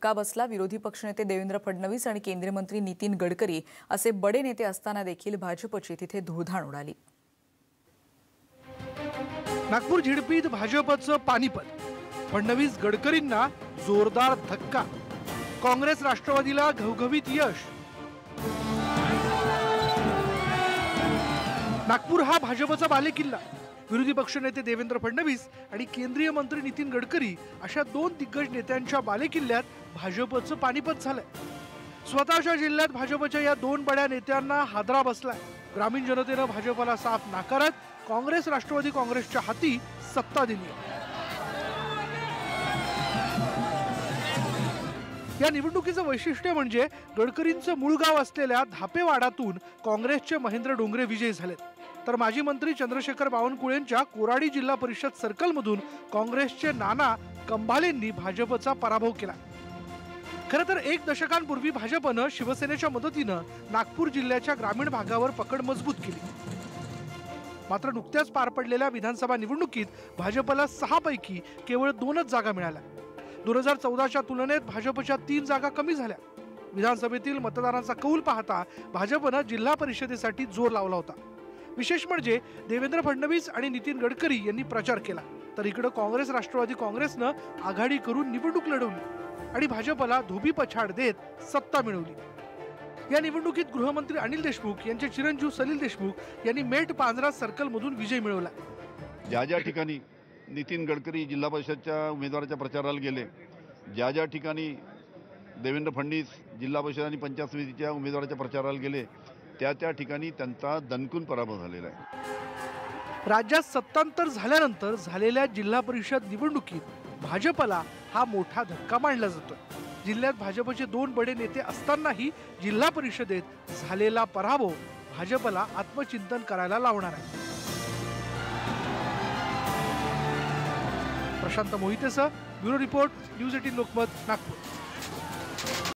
धक्का बसला. विरोधी पक्षनेते देवेंद्र फडणवीस आणि केंद्रीय मंत्री नितीन गडकरी असे बडे नेते असताना देखील भाजपची तिथे धुळधाण उडाली. नागपूर झिडपीत भाजपचं पानिपत. फडणवीस गडकरींना जोरदार धक्का. काँग्रेस राष्ट्रवादीला घवघवीत यश. नागपूर हा भाजपचा बालेकिल्ला. विरोधी पक्षनेते देवेंद्र फडणवीस आणि केंद्रीय मंत्री नितीन गडकरी अशा दोन दिग्गज नेत्यांच्या बालेकिल्ल्यात भाजपचं पानिपत झालंय. स्वतःच्या जिल्ह्यात भाजपच्या या दोन बड्या नेत्यांना हादरा बसलाय. ग्रामीण जनतेनं भाजपला साफ नाकारत काँग्रेस राष्ट्रवादी काँग्रेसच्या हाती सत्ता दिली या निवडणुकीचं वैशिष्ट्य म्हणजे गडकरींचं मूळ गाव असलेल्या धापेवाडातून काँग्रेसचे महेंद्र डोंगरे विजयी झालेत. तर माजी मंत्री चंद्रशेखर बावनकुळेंच्या कोराडी जिल्हा परिषद सर्कलमधून काँग्रेसचे नाना कंभालेंनी भाजपचा पराभव केला. खरं तर एक दशकांपूर्वी भाजपनं शिवसेनेच्या मदतीनं नागपूर जिल्ह्याच्या ग्रामीण भागावर पकड मजबूत केली. मात्र नुकत्याच पार पडलेल्या विधानसभा निवडणुकीत भाजपला सहा पैकी केवळ दोनच जागा मिळाल्या. दोन हजार चौदाच्या तुलनेत भाजपच्या तीन जागा कमी झाल्या. विधानसभेतील मतदारांचा कौल पाहता भाजपनं जिल्हा परिषदेसाठी जोर लावला होता. विशेष म्हणजे देवेंद्र फडणवीस आणि नितीन गडकरी यांनी प्रचार केला. तर इकडं काँग्रेस राष्ट्रवादी काँग्रेसनं आघाडी करून निवडणूक लढवली आणि भाजपला धोबी पछाड देत सत्ता मिळवली. या निवडणुकीत गृहमंत्री अनिल देशमुख यांचे चिरंजीव सलील देशमुख यांनी मेट पांजरा सर्कलमधून विजय मिळवला. ज्या ज्या ठिकाणी नितीन गडकरी जिल्हा परिषदच्या उमेदवाराच्या प्रचाराला गेले ज्या ज्या ठिकाणी देवेंद्र फडणवीस जिल्हा परिषद आणि पंचायत समितीच्या उमेदवाराच्या प्रचाराला गेले त्या त्या ठिकाणी त्यांचा दणकून पराभव झालेला आहे. राज्यात सत्तांतर झाल्यानंतर झालेल्या जिल्हा परिषद निवडणुकीत भाजपला हा मोठा धक्का मानला जातो जिल्ह्यात भाजपचे दोन बडे नेते असतानाही जिल्हा परिषदेत झालेला पराभव भाजपला आत्मचिंतन करायला लावणार आहे. Prashant मोहितेसह bureau report news eighteen Lokmat Nagpur.